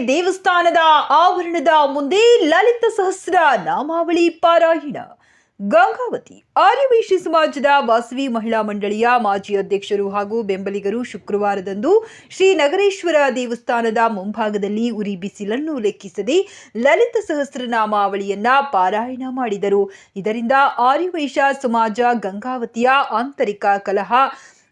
ದೇವಸ್ಥಾನದ ಆವರಣದ ಮುಂದೆ ಲಲಿತ ಸಹಸ್ರ ನಾಮಾವಳಿ ಪಾರಾಯಣ. ಗಂಗಾವತಿ. ಆರ್ಯವೈಶ್ಯ ಸಮಾಜದ ವಾಸವಿ ಮಹಿಳಾ ಮಂಡಳಿಯ ಮಾಜಿ ಅಧ್ಯಕ್ಷರು ಹಾಗೂ ಬೆಂಬಲಿಗರು ಶುಕ್ರವಾರದಂದು ಶ್ರೀ ನಗರೇಶ್ವರ ದೇವಸ್ಥಾನದ ಮುಂಭಾಗದಲ್ಲಿ ಉರಿ ಬಿಸಿಲನ್ನು ಲೆಕ್ಕಿಸದೆ ಲಲಿತ ಸಹಸ್ರನಾಮಾವಳಿಯನ್ನ ಪಾರಾಯಣ ಮಾಡಿದರು. ಇದರಿಂದ ಆರ್ಯವೈಶ್ಯ ಸಮಾಜ ಗಂಗಾವತಿಯ ಆಂತರಿಕ ಕಲಹ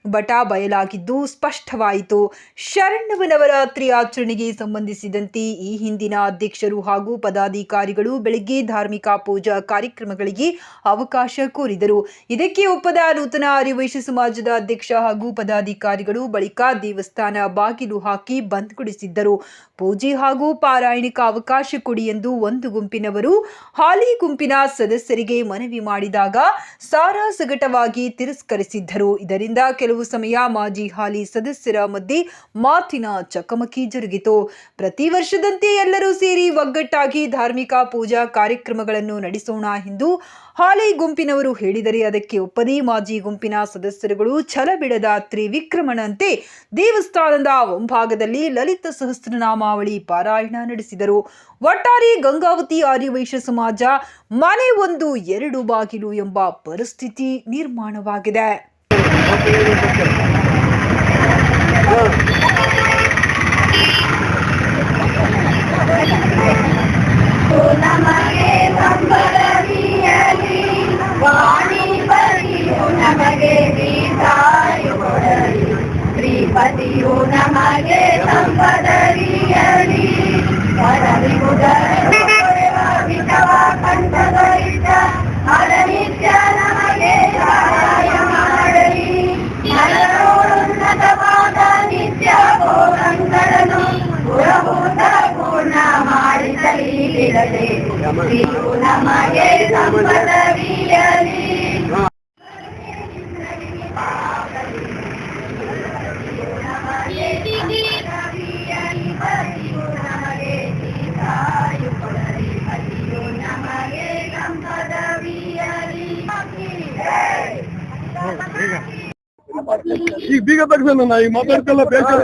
ಬಟ ಬಯಲಾಗಿದ್ದು ಸ್ಪಷ್ಟವಾಯಿತು. ಶರಣ್ಣವನವರಾತ್ರಿ ಆಚರಣೆಗೆ ಸಂಬಂಧಿಸಿದಂತೆ ಈ ಹಿಂದಿನ ಅಧ್ಯಕ್ಷರು ಹಾಗೂ ಪದಾಧಿಕಾರಿಗಳು ಬೆಳಗ್ಗೆ ಧಾರ್ಮಿಕ ಪೂಜಾ ಕಾರ್ಯಕ್ರಮಗಳಿಗೆ ಅವಕಾಶ ಕೋರಿದರು. ಇದಕ್ಕೆ ಒಪ್ಪದ ನೂತನ ಆರ್ಯವೈಶ್ಯ ಸಮಾಜದ ಅಧ್ಯಕ್ಷ ಹಾಗೂ ಪದಾಧಿಕಾರಿಗಳು ಬಳಿಕ ದೇವಸ್ಥಾನ ಬಾಗಿಲು ಹಾಕಿ ಬಂದ್ಗೊಳಿಸಿದ್ದರು ಪೂಜೆ ಹಾಗೂ ಪಾರಾಯಣಿಕ ಅವಕಾಶ ಕೊಡಿ ಎಂದು ಒಂದು ಗುಂಪಿನವರು ಹಾಲಿ ಗುಂಪಿನ ಸದಸ್ಯರಿಗೆ ಮನವಿ ಮಾಡಿದಾಗ ಸಾರಾಸಗಟವಾಗಿ ತಿರಸ್ಕರಿಸಿದ್ದರು. ಇದರಿಂದ ಕೆಲವು ಸಮಯ ಮಾಜಿ ಹಾಲಿ ಸದಸ್ಯರ ಮಧ್ಯೆ ಮಾತಿನ ಚಕಮಕಿ ಜರುಗಿತು. ಪ್ರತಿ ವರ್ಷದಂತೆ ಎಲ್ಲರೂ ಸೇರಿ ಒಗ್ಗಟ್ಟಾಗಿ ಧಾರ್ಮಿಕ ಪೂಜಾ ಕಾರ್ಯಕ್ರಮಗಳನ್ನು ನಡೆಸೋಣ ಎಂದು ಹಾಲಿ ಗುಂಪಿನವರು ಹೇಳಿದರೆ ಅದಕ್ಕೆ ಒಪ್ಪದೇ ಮಾಜಿ ಗುಂಪಿನ ಸದಸ್ಯರುಗಳು ಛಲ ಬಿಡದ ತ್ರಿವಿಕ್ರಮನಂತೆ ದೇವಸ್ಥಾನದ ಮುಂಭಾಗದಲ್ಲಿ ಲಲಿತ ಸಹಸ್ರನಾಮಾವಳಿ ಪಾರಾಯಣ ನಡೆಸಿದರು. ಒಟ್ಟಾರೆ ಗಂಗಾವತಿ ಆರ್ಯವೈಶ್ಯ ಸಮಾಜ ಮನೆ ಒಂದು ಎರಡು ಬಾಗಿಲು ಎಂಬ ಪರಿಸ್ಥಿತಿ ನಿರ್ಮಾಣವಾಗಿದೆ. ನಮಗೆ ಮಾಡಿಸಲಿ ಬಿಡದೆ ಇದು ನಮಗೆ ಸಂಪದವಿಯಲಿ ನಮಗೆ ದೀರ್ಘಾಯು ಕೊಡಲಿ ಪತಿಯು ನಮಗೆ ಸಂಪದವಿಯಲಿ ಈಗ ಬೀಗ ತೆಗ್ದ ನಾ ಈಗ ಮಾತಾಡ್ತಲ್ಲ ಬೇಜಾರು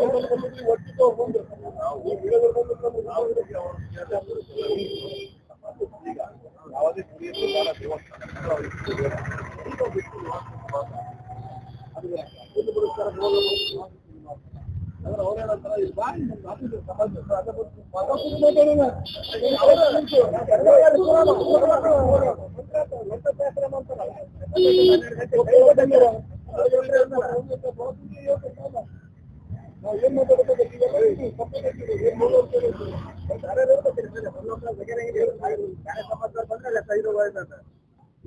ಬರಾಕ್ ಮಾಡಿಲ್ಲ ನಾವು ಬೀಗ ತೆಗ್ದಿಲ್ಲ. ಬೇರೆ ಸಮಾಜ ಮಾತಾಡು ಏನ್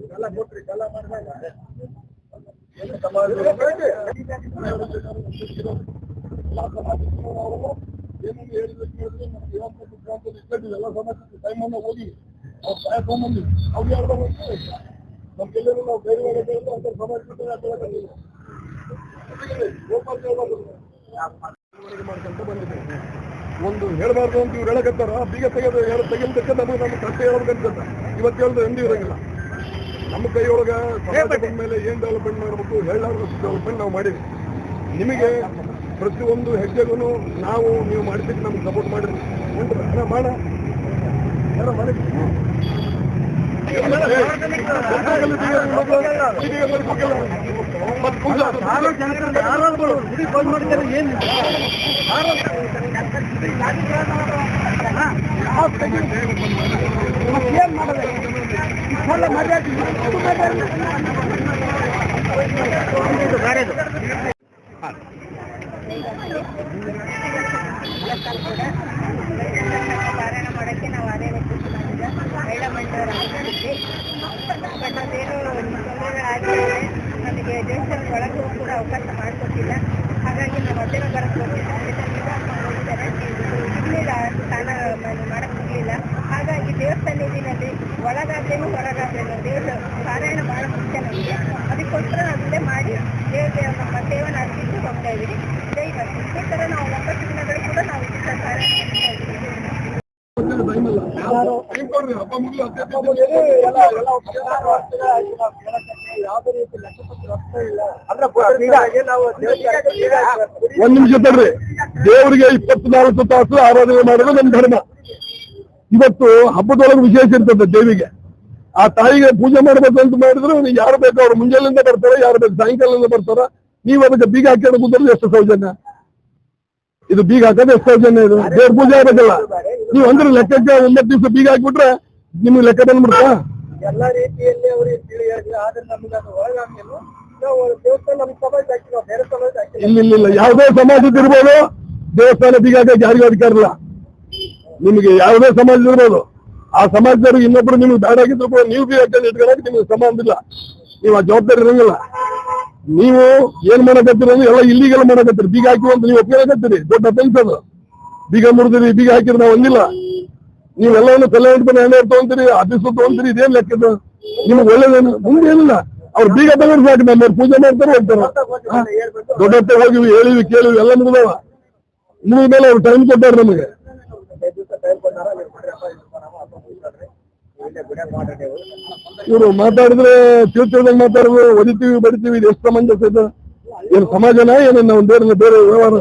ಎಲ್ಲ ಕೊಟ್ರಿ ಎಲ್ಲ ಮಾಡಿದಾಗ ಏನನ್ನು ಹೇಳಿದ್ರೆ ಕೇಳಿದ್ರೆ ನಮ್ಗೆ ಎಲ್ಲ ಟೈಮನ್ನು ಹೋಗಿ? ಅವ್ರು ಯಾರು ನಮ್ಗೆಲ್ಲರೂ ನಾವು ಬೇರೆ ಬೇರೆ ಅಂತ ಸಮಾಜ ಗೋಪಾಲ್ ಹೇಳ್ಬಾರ್ದು. ಮಾಡ್ಕೊಂತ ಬಂದಿದ್ದೇವೆ ಒಂದು ಹೇಳಬಾರ್ದು ಅಂತ ಇವ್ರು ಹೇಳಕತ್ತಾರ. ಬೀಗ ತೆಗೆದು ತೆಗಿಲ್ದಕ್ಕೆ ನಮಗೆ ನಮ್ಮ ಕಷ್ಟ ಹೇಳ್ಬೇಕಂತ ಇವತ್ತು ಹೇಳಿದ್ರೆ ಎಂದೂ ಇರಂಗಿಲ್ಲ ನಮ್ಮ ಕೈಯೊಳಗ ಮೇಲೆ ಏನ್ ಡೆವಲಪ್ಮೆಂಟ್ ಮಾಡಬೇಕು ಹೇಳಲಾರ್ದು ಡೆವಲಪ್ಮೆಂಟ್ ನಾವು ಮಾಡಿವಿ ನಿಮಗೆ ಪ್ರತಿಯೊಂದು ಹೆಜ್ಜೆಗೂ ನಾವು ನೀವು ಮಾಡಿದ್ದಕ್ಕೆ ನಮ್ಗೆ ಸಪೋರ್ಟ್ ಮಾಡಿರಿ ಉಂಟ್ರ ಹಣ ಮಾಡ. ಮಾಡಿ. ಏನ್ ಮಾಡೋದು ಇಷ್ಟೆಲ್ಲ ಮರ್ಯಾದೆ ಪಾರಾಯಣ ಮಾಡಕ್ಕೆ ನಾವು ಅದೇ ವ್ಯಕ್ತಿ ಮಹಿಳಾ ಮಂಡಳರಾಗಿದ್ದೆ ಬಟ್ ಅದೇನು ನಮಗೆ ದೇವಸ್ಥಾನದ ಒಳಗೆ ಕೂಡ ಅವಕಾಶ ಮಾಡಿಕೊಟ್ಟಿಲ್ಲ. ಹಾಗಾಗಿ ನಾವು ಮಧ್ಯಾಹ್ನ ಬರಕ್ಕೆ ಹೋಗಿದ್ದಾರೆ ಸಿಗಲಿಲ್ಲ ಸ್ಥಾನ ಮಾಡಕ್ಕೆ ಸಿಗಲಿಲ್ಲ. ಹಾಗಾಗಿ ದೇವಸ್ಥಾನ ನಿಧಿನಲ್ಲಿ ಒಳಗಾದ್ರೇನು ಹೊರಗಾದ್ರೇನು ದೇವರ ಪಾರಾಯಣ ಬಹಳ ಮುಖ್ಯ ನಮಗೆ. ಅದಕ್ಕೋಸ್ಕರ ನಾವು ಮಾಡಿ ದೇವ ನಮ್ಮ ಸೇವನ ಅರ್ಪಿಸಿ ಹೋಗ್ತಾ ಇದ್ದೀವಿ ದೈವ ಇದೇ ಥರ ನಾವು ಒಂಬತ್ತು ದಿನಗಳು ಕೂಡ ನಾವು ಈ ಥರ ಪಾರಾಯಣ ಮಾಡ್ತಾ ಇದ್ದೀವಿ ಟೈಮ್ ಇಲ್ಲ ಟೈಮ್ ಕೊಡ್ರಿ ಹಬ್ಬ ಮುಗಿಲು ಎಲ್ಲ ಎಲ್ಲ ಹದಿನಾರು ವರ್ಷಗಳ ಆಯ್ತು ನಾವು ಕೇಳಕ್ಕೆ ಯಾವುದೇ ರೀತಿ ಲೆಕ್ಕಪತ್ರ ರಸ್ತೆ ಇಲ್ಲ ಅಂದ್ರೆ ನಾವು ದೇವರಿಗೆ ಒಂದ್ ನಿಮಿಷ ತಡ್ರಿ ದೇವರಿಗೆ ಇಪ್ಪತ್ನಾಲ್ಕು ತಾಸು ಆರಾಧನೆ ಮಾಡೋದು ನಮ್ ಧರ್ಮ. ಇವತ್ತು ಹಬ್ಬದೊಳಗೆ ವಿಶೇಷ ಇರ್ತದೆ ದೇವಿಗೆ. ಆ ತಾಯಿಗೆ ಪೂಜೆ ಮಾಡ್ಬೇಕು ಅಂತ ಮಾಡಿದ್ರೆ ಯಾರು ಬೇಕು? ಅವ್ರು ಮುಂಜಾನೆಯಿಂದ ಬರ್ತಾರ ಯಾರು ಬೇಕು? ಸಾಯಂಕಾಲದಿಂದ ಬರ್ತಾರ? ನೀವು ಅದಕ್ಕೆ ಬೀಗ ಹಾಕೊಂಡು ಕೂತ್ರೆ ಎಷ್ಟು ಸೌಜನ್ಯ? ಇದು ಬೀಗ ಹಾಕೋದು ಎಷ್ಟು ಸೌಜನ್ಯ ಇದು? ದೇವ್ರ ಪೂಜೆ ಆಗ್ಬೇಕಲ್ಲ. ನೀವು ಅಂದ್ರೆ ಲೆಕ್ಕಕ್ಕೆ ಒಂಬತ್ತು ದಿವಸ ಬೀಗ ಹಾಕ್ಬಿಟ್ರೆ ನಿಮ್ಗೆ ಲೆಕ್ಕ ಬಂದ್ಬಿಡ್ತಾ ಎಲ್ಲಾ ರೀತಿಯಲ್ಲಿ ಅವರಿಗೆ ತಿಳಿ ಹೇಳಿ ಆದ್ರೆ ನಮ್ಗೆ ಅದು ಒಳಗಾಗಿಲ್ಲ ನಾವು ದೇವಸ್ಥಾನ ನಮ್ಮ ಸಮಾಜ ಬೇರೆ ಇಲ್ಲ ಇಲ್ಲ ಇಲ್ಲ. ಯಾವುದೇ ಸಮಾಜದ ಇರ್ಬೋದು. ದೇವಸ್ಥಾನ ಬೀಗ ಹಾಕಕ್ಕೆ ಯಾರಿಗೂ ಅಧಿಕಾರ ಇಲ್ಲ. ನಿಮಗೆ ಯಾವುದೇ ಸಮಾಜ ಇರ್ಬೋದು. ಆ ಸಮಾಜದವ್ರು ಇನ್ನೊಬ್ರು ನಿಮ್ಗೆ ಆಗಿದ್ರು ಕೂಡ ನೀವು ಬೀಗ ಹಾಕಿ ಇಟ್ಕೊಳಕ್ಕೆ ನಿಮ್ಗೆ ಸಂಬಂಧ ಇಲ್ಲ. ನೀವು ಆ ಜವಾಬ್ದಾರಿ ಇರಂಗಿಲ್ಲ. ನೀವು ಏನ್ ಮಾಡಕತ್ತೀರ ಅಂದ್ರೆ ಎಲ್ಲ ಇಲ್ಲಿಗೆಲ್ಲ ಮಾಡಕತ್ತೀರಿ. ಬೀಗ ಹಾಕಿ ಅಂತ ನೀವು ಒಪ್ಕೊಳಕತ್ತೀರಿ ದೊಡ್ಡ ಅಫೆನ್ಸ್ ಅದು. ಬೀಗ ಮುರಿದ್ರಿ, ಬೀಗ ಹಾಕಿದ್ರೆ ನಾವು ಒಂದಿಲ್ಲ ನೀವೆಲ್ಲವನ್ನು ತಲೆ ಇಟ್ಕೊಂಡು ಎಣ್ಣೆ ತಗೊಂತೀರಿ ಆಫೀಸ್ ತಗೊಂತೀರಿ, ಇದೇನ್ ಲೆಕ್ಕದ ನಿಮ್ಗೆ ಒಳ್ಳೇದೇನು? ಮುಂದೆ ಏನಿಲ್ಲ. ಅವ್ರು ಬೀಗ ತಗೊಂಡು ಸಾಕು ನಮ್ಮ ಪೂಜೆ ಮಾಡ್ತಾರೆ, ಹೋಗ್ತಾರೆ? ದೊಡ್ಡ ಹೋಗಿವಿ, ಹೇಳಿವಿ, ಕೇಳಿವಿ, ಎಲ್ಲ ಮುಗಿದವ. ಮುಗಿದ ಮೇಲೆ ಅವ್ರು ಟೈಮ್ ಕೊಟ್ಟಾರ ನಮಗೆ. ಇವರು ಮಾತಾಡಿದ್ರೆ ತಿಳ್ತಿಳ್ದಂಗ್ ಮಾತಾಡೋದು ಒದಿತೀವಿ ಬಡಿತೀವಿ ಇದು ಎಷ್ಟು ಸಮಂಜಸ ಇದೆ ಏನು ಸಮಾಜನ, ಏನನ್ನ ಬೇರೆ ಬೇರೆ ವ್ಯವಹಾರ